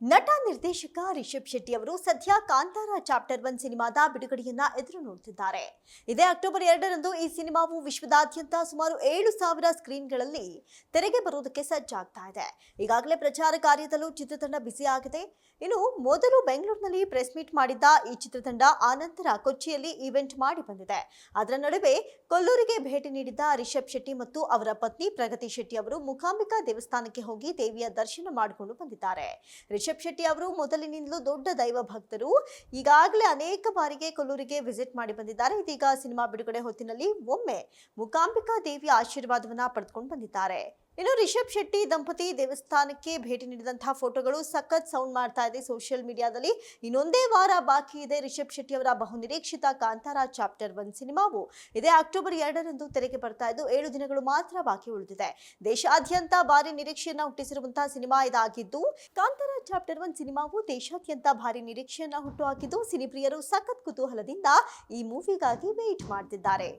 ನಟ, ನಿರ್ದೇಶಕ ರಿಷಬ್ ಶೆಟ್ಟಿ ಅವರು ಸದ್ಯ ಕಾಂತಾರ ಚಾಪ್ಟರ್ ಒನ್ ಸಿನಿಮಾದ ಬಿಡುಗಡೆಯನ್ನ ಎದುರು ನೋಡುತ್ತಿದ್ದಾರೆ ಇದೇ ಅಕ್ಟೋಬರ್ ಎರಡರಂದು ಈ ಸಿನಿಮಾವು ವಿಶ್ವದಾದ್ಯಂತ ಸುಮಾರು ಏಳು ಸಾವಿರ ಸ್ಕ್ರೀನ್ಗಳಲ್ಲಿ ತೆರೆಗೆ ಬರುವುದಕ್ಕೆ ಸಜ್ಜಾಗ್ತಾ ಇದೆ. ಈಗಾಗಲೇ ಪ್ರಚಾರ ಕಾರ್ಯದಲ್ಲೂ ಚಿತ್ರತಂಡ ಬ್ಯುಸಿ ಆಗಿದೆ. ಇನ್ನು ಮೊದಲು ಬೆಂಗಳೂರಿನಲ್ಲಿ ಪ್ರೆಸ್ ಮೀಟ್ ಮಾಡಿದ್ದ ಈ ಚಿತ್ರತಂಡ ಆನಂತರ ಕೊಚ್ಚಿಯಲ್ಲಿ ಈವೆಂಟ್ ಮಾಡಿ ಬಂದಿದೆ. ಅದರ ನಡುವೆ ಕೊಲ್ಲೂರಿಗೆ ಭೇಟಿ ನೀಡಿದ್ದ ರಿಷಬ್ ಶೆಟ್ಟಿ ಮತ್ತು ಅವರ ಪತ್ನಿ ಪ್ರಗತಿ ಶೆಟ್ಟಿ ಅವರು ಮುಖಾಂಬಿಕಾ ದೇವಸ್ಥಾನಕ್ಕೆ ಹೋಗಿ ದೇವಿಯ ದರ್ಶನ ಮಾಡಿಕೊಂಡು ಬಂದಿದ್ದಾರೆ. ಶೆಟ್ಟಿ ಅವರು ಮೊದಲಿನಿಂದಲೂ ದೊಡ್ಡ ದೈವ ಭಕ್ತರು. ಈಗಾಗಲೇ ಅನೇಕ ಬಾರಿಗೆ ಕೊಲ್ಲೂರಿಗೆ ವಿಸಿಟ್ ಮಾಡಿ ಬಂದಿದ್ದಾರೆ. ಇದೀಗ ಸಿನಿಮಾ ಬಿಡುಗಡೆ ಹೊತ್ತಿನಲ್ಲಿ ಒಮ್ಮೆ ಮೂಕಾಂಬಿಕಾ ದೇವಿಯ ಆಶೀರ್ವಾದವನ್ನ ಪಡೆದುಕೊಂಡು ಬಂದಿದ್ದಾರೆ. ಇನ್ನು ರಿಷಬ್ ಶೆಟ್ಟಿ ದಂಪತಿ ದೇವಸ್ಥಾನಕ್ಕೆ ಭೇಟಿ ನೀಡಿದಂತಹ ಫೋಟೋಗಳು ಸಖತ್ ಸೌಂಡ್ ಮಾಡ್ತಾ ಇದೆ ಸೋಷಿಯಲ್ ಮೀಡಿಯಾದಲ್ಲಿ. ಇನ್ನೊಂದೇ ವಾರ ಬಾಕಿ ಇದೆ ರಿಷಬ್ ಶೆಟ್ಟಿ ಅವರ ಬಹುನಿರೀಕ್ಷಿತ ಕಾಂತಾರ ಚಾಪ್ಟರ್ ಒನ್ ಸಿನಿಮಾವು. ಇದೇ ಅಕ್ಟೋಬರ್ ಎರಡರಂದು ತೆರೆಗೆ ಬರ್ತಾ ಇದ್ದು, ಏಳು ದಿನಗಳು ಮಾತ್ರ ಬಾಕಿ ಉಳಿದಿದೆ. ದೇಶಾದ್ಯಂತ ಭಾರಿ ನಿರೀಕ್ಷೆಯನ್ನ ಹುಟ್ಟಿಸಿರುವಂತಹ ಸಿನಿಮಾ ಇದಾಗಿದ್ದು, ಕಾಂತಾರ ಚಾಪ್ಟರ್ ಒನ್ ಸಿನಿಮಾವು ದೇಶಾದ್ಯಂತ ಭಾರಿ ನಿರೀಕ್ಷೆಯನ್ನ ಹುಟ್ಟುಹಾಕಿದ್ದು ಸಿನಿಪ್ರಿಯರು ಸಖತ್ ಕುತೂಹಲದಿಂದ ಈ ಮೂವಿಗಾಗಿ ವೇಟ್ ಮಾಡ್ತಿದ್ದಾರೆ.